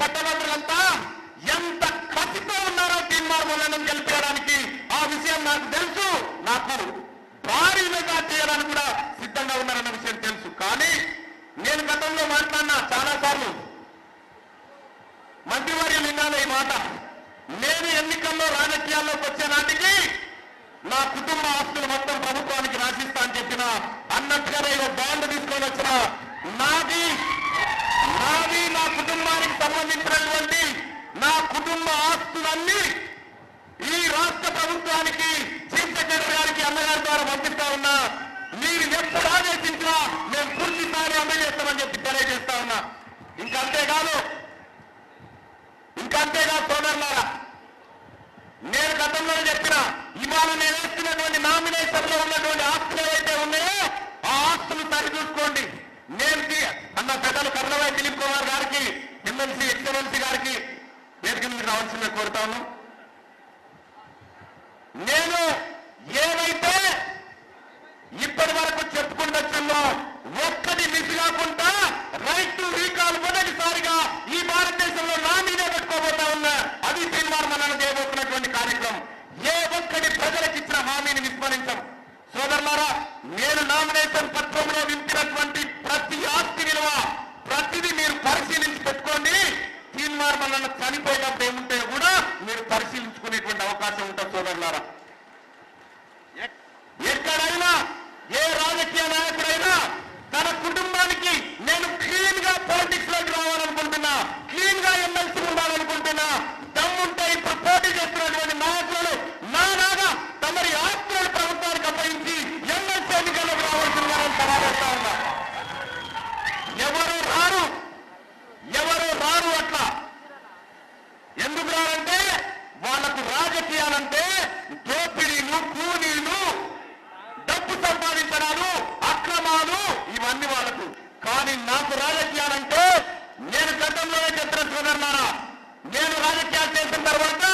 పట్టభద్రులంతా ఎంత కసితో ఉన్నారో తీర్మానం వలన గెలిపించడానికి? ఆ విషయం నాకు తెలుసు నాకు భారీ మెగా చేయడానికి కూడా సిద్ధంగా ఉన్నారన్న విషయం తెలుసు. కానీ నేను గతంలో మాట్లాడినా చాలా సార్లు మంత్రివర్యులు విన్నాను ఈ మాట. నేను ఎన్నికల్లో రాజకీయాల్లోకి వచ్చే నాటికి నా కుటుంబ ఆస్తులు మొత్తం ప్రభుత్వానికి రాసిస్తా అని చెప్పిన అన్నట్టుగానే ఆస్తులన్నీ ఈ రాష్ట్ర ప్రభుత్వానికి చీఫ్ సెక్రటరీ గారికి అన్నగారి ద్వారా పంపిస్తా ఉన్నా. మీరు ఎప్పుడు ఆదేశించినా మేము పూర్తి స్థాయి అమలు చేస్తామని చెప్పి తెలియజేస్తా ఉన్నా. ఇంకంతేకాదు అంతేకాదు సోదరులారా నేను గతంలో చెప్పిన ఇవాళ నేను వేస్తున్నటువంటి నామినేషన్లో ఉన్నటువంటి ఆస్తులు ఏవైతే ఉన్నాయో ఆ ఆస్తులు సరి చూసుకోండి. నేను అన్న పెద్దలు కర్ణవాయి దిలీప్ కుమార్ గారికి ఎమ్మెల్సీ ఎక్సలెన్సీ గారికి కోరుతాను. నేను ఏవైతే ఇప్పటి వరకు చెప్పుకుంటూ అవకాశం ఉంటుంది సోదరులారా ఎక్కడైనా ఏ రాజకీయ నాయకుడైనా తన కుటుంబానికి నేను క్లీన్గా పాలిటిక్స్లోకి రావాలనుకుంటున్నా క్లీన్గా ఎమ్మెల్సీ ఉండాలనుకుంటున్నా దమ్ముంటే ఇప్పుడు పోటీ చేస్తున్నటువంటి నాయకులు నానాగా తమరి ఆస్తులను ప్రభుత్వానికి అప్పగించి ఎమ్మెల్సీ ఎన్నికలకు రావాల్సిందని సలహా ఉన్నా. ఎవరు రారు? ఎవరు రారు అట్లా? ఎందుకు వాళ్ళకు రాజకీయాలంటే దోపిడీలు కూలీలు డబ్బు సంపాదించడాలు అక్రమాలు ఇవన్నీ వాళ్ళకు. కానీ నాకు రాజకీయాలంటే నేను గతంలోనే అయితే సోదరులారా నేను రాజకీయాలు చేసిన తర్వాత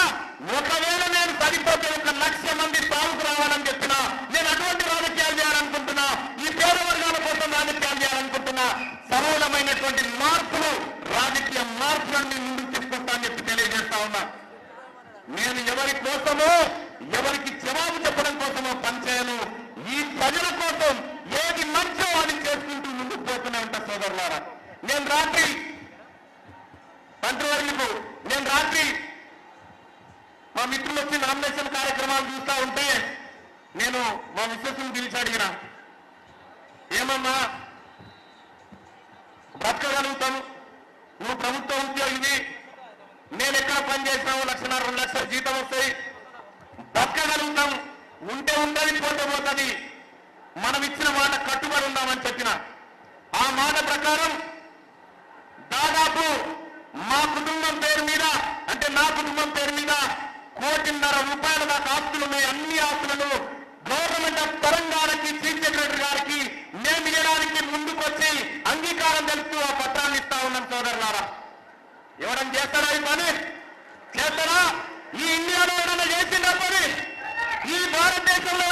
ఒకవేళ నేను సరిపోతే ఒక లక్ష మంది సాగుకు రావాలని చెప్పినా నేను అటువంటి రాజకీయాలు చేయాలనుకుంటున్నా ఈ పేద వర్గాల కోసం రాజకీయాలు చేయాలనుకుంటున్నా సరళమైనటువంటి మార్పులు రాజకీయ మార్పులను మీ ముందుకు తీసుకొస్తా అని చెప్పి తెలియజేస్తా ఉన్నా నేను ఎవరి కోసమో ఎవరికి జవాబు చెప్పడం కోసమో పనిచేయను ఈ ప్రజల కోసం ఏది మంచో అని చేసుకుంటూ ముందుకు పోతూనే ఉంటా సోదరులారా. నేను రాత్రి మంత్రివర్యులకు నేను రాత్రి మా మిత్రులు వచ్చి నామినేషన్ కార్యక్రమాలు చూస్తా ఉంటే నేను మా మిస్సెస్ని పిలిచి అడిగిన ఏమమ్మా బ్రతకగలుగుతాను? నువ్వు ప్రభుత్వ ఉద్యోగివి. నేను ఎక్కడ పనిచేసినావు లక్షన్నర రెండు లక్షలు మాట ప్రకారం దాదాపు మా కుటుంబం పేరు మీద అంటే నా కుటుంబం పేరు మీద కోటిన్నర రూపాయల దాకా ఆస్తులు ఉన్నాయి. అన్ని ఆస్తులను గవర్నమెంట్ ఆఫ్ తెలంగాణకి చీఫ్ సెక్రటరీ గారికి మేము ఇవ్వడానికి ముందుకొచ్చి అంగీకారం తెలుపుతూ ఆ పత్రాన్ని ఇస్తా ఉన్నాం సోదరులారా. ఎవరైనా చేస్తారా ఈ పని? చేస్తారా? ఈ ఇండియాలో ఎవరైనా చేసిందా పని? ఈ భారతదేశంలో